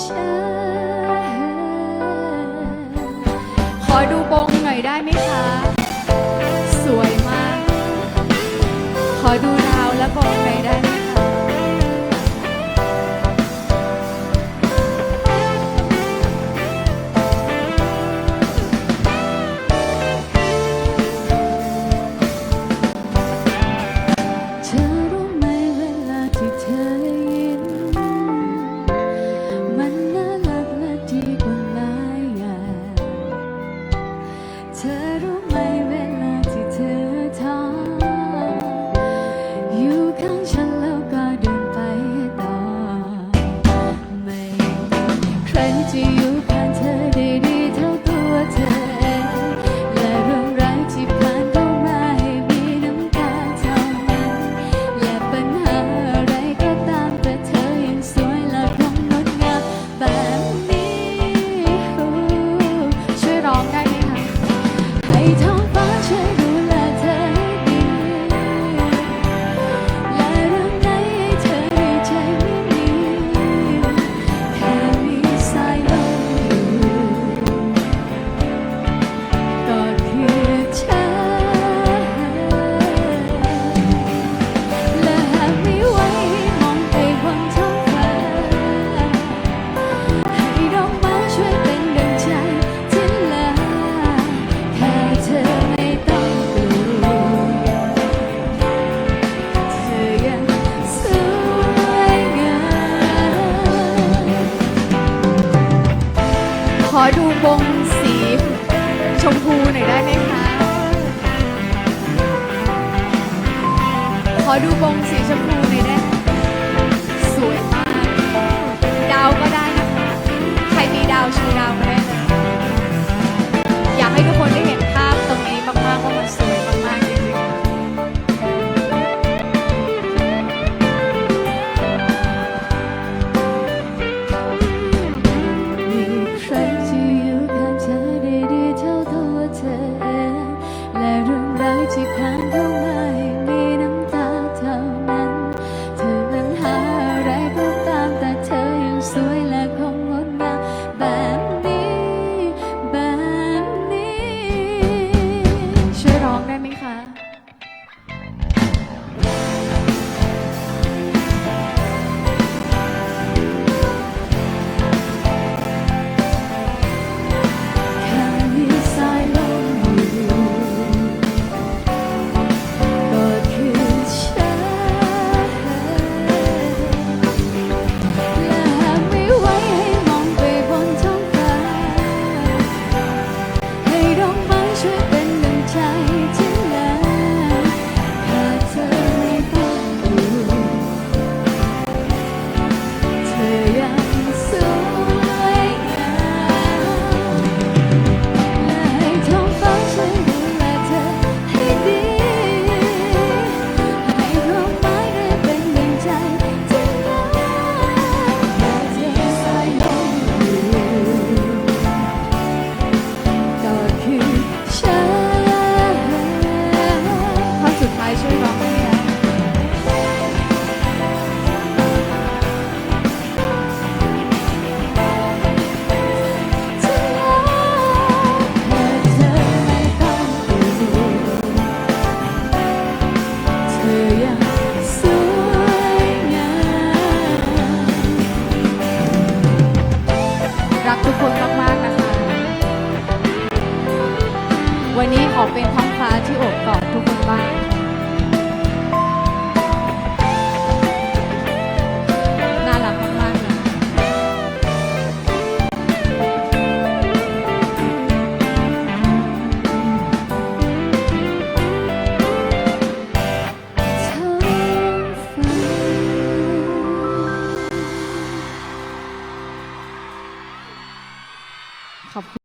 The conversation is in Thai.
ฉัน ขอดูบงหน่อยได้ไหมคะ รู้ไหมเวลาที่เธอท้ออยู่ข้างฉันแล้วก็เดินไปต่อ ไม่มีใครที่อยู่ daytime. ขอดูบงสีชมพูหน่อยได้ไหมคะ ขอดูบงสีชมพูหน่อยได้ ที่ผ่าน วันนี้ขอเป็นท้องฟ้าที่โอบกอดทุกคนบ้างน่ารักมากๆเขอบคุณ